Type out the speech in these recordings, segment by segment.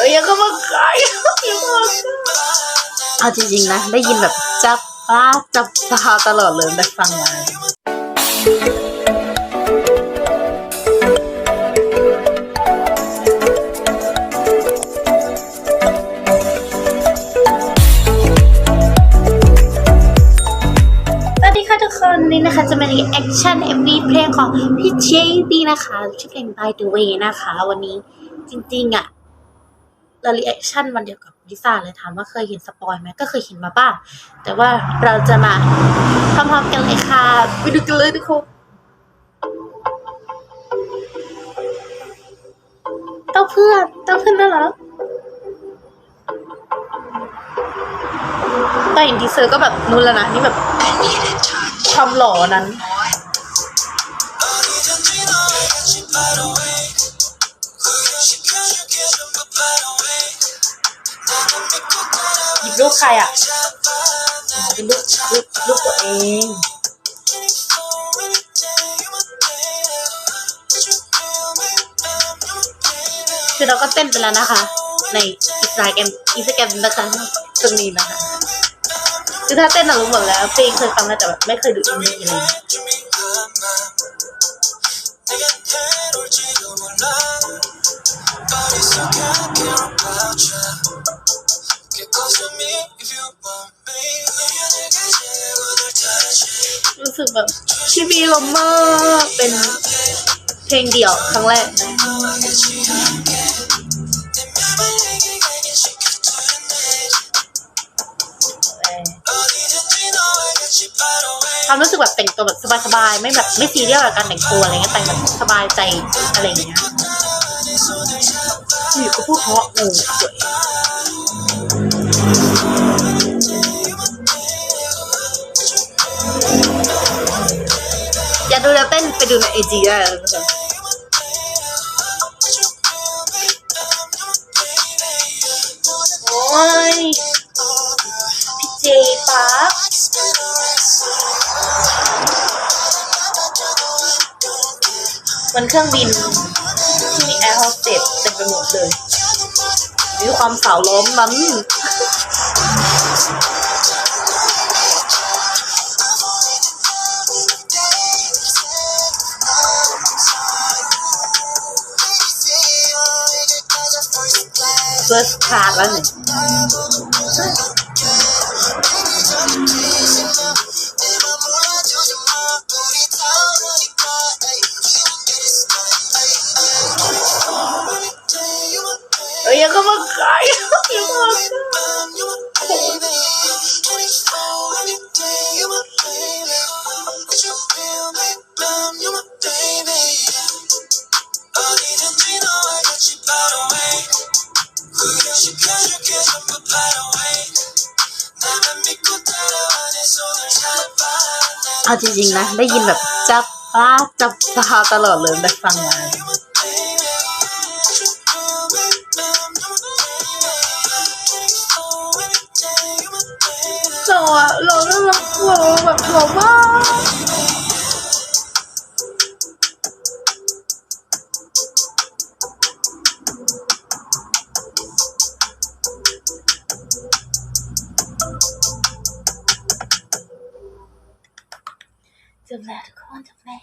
เอ้ยยังก็มาขายยังก็มาเอาจริงๆนะ ได้ยินแบบจับป้าจับปลาตลอดเลยได้ฟังมาสวัสดีค่ะทุกคนนี่นะคะจะเป็นแอคชั่น MV เพลงของพี่เจดีนะคะชื่อเพลง By the Way นะคะ วันนี้จริงๆอะ เรารีแอคชั่นวันเดียวกับลิซ่าเลยถามว่าเคยเห็นสปอยไหมก็เคยเห็นมาบ้าง แต่ว่าเราจะมาพร้อมๆกันเลยค่ะ ไปดูกันเลยทุกคนเต้าเพื่อนเต้าเพื่อนน่ารักตอนเห็นทีเซอร์ก็แบบนู้นแล้วนะนี่แบบความหล่อนั้น หยิบรูปใครอะเป็นรูปรูปรูปตัวเองคือเราก็เต้นไปแล้วนะคะ ในอินสตาแกรมอินสตาแกรมนะคะตรงนี้นะคะคือถ้าเต้นเรารู้หมดแล้วเพลงเคยฟังแล้วแต่แบบไม่เคยดูอินดี้เงี้ย สึกแบบชีวีลมมากเป็นเพลงเดี่ยวครั้งแรก ความรู้สึกแบบแต่งตัวแบบสบายๆ ไม่แบบไม่ซีเรียสกับการแต่งตัวอะไรเงี้ยแต่งแบบสบายใจอะไรเงี้ยอยู่ก็พูดเพราะโอ้สวย อยากดูแล้วเต้นไปดูในไอจีได้เลยนะคะโอ้ยพี่เจป๊าบบนเครื่องบินที่มีแอร์โฮสเตสเต็มไปหมดเลยมีความสาวล้อมนั้น เฟิร์สคล เอาจริงๆนะได้ยินแบบจับป้าจับปลาตลอดเลยได้ฟังมาหล่ออะหล่อน่ารักหล่อแบบหล่อมาก จบแล้วทุกคนจบแล้ว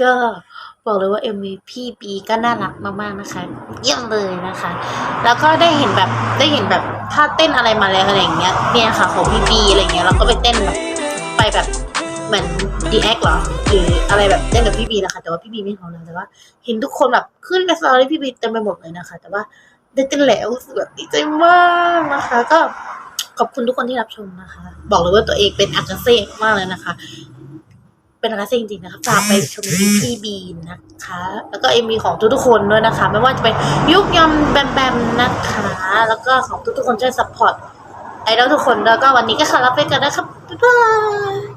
ก็บอกเลยว่า MV พี่ปีก็น่ารักมากๆนะคะ เยี่ยมเลยนะคะ แล้วก็ได้เห็นแบบได้เห็นแบบท่าเต้นอะไรมาแล้วอะไรอย่างเงี้ยเนี่ยค่ะของพี่ปีอะไรเงี้ยแล้วก็ไปเต้นแบบไปแบบเหมือนดีแอคหรอหรืออะไรแบบเต้นกับพี่บีนะคะ แต่ว่าพี่บีไม่เขาเลยแต่ว่า เห็นทุกคนแบบขึ้นไปสตอรี่พี่บีเต็มไปหมดเลยนะคะ แต่ว่าได้เต้นแล้วรู้สึกแบบดีใจมากนะคะ ก็ ขอบคุณทุกคนที่รับชมนะคะ บอกเลยว่าตัวเองเป็นอากาเซ่มากเลยนะคะ เป็นอากาเซ่จริงๆนะคะฝากไปชมพี่บีนะคะ แล้วก็เอ็มีของทุกๆคนด้วยนะคะ ไม่ว่าจะเป็นยุกยอมแบมแบมนะคะ แล้วก็ของทุกๆคนช่วยซัพพอร์ตไอดอลทุกคนแล้วก็วันนี้ก็ขอลาไปกันนะครับบ๊ายบาย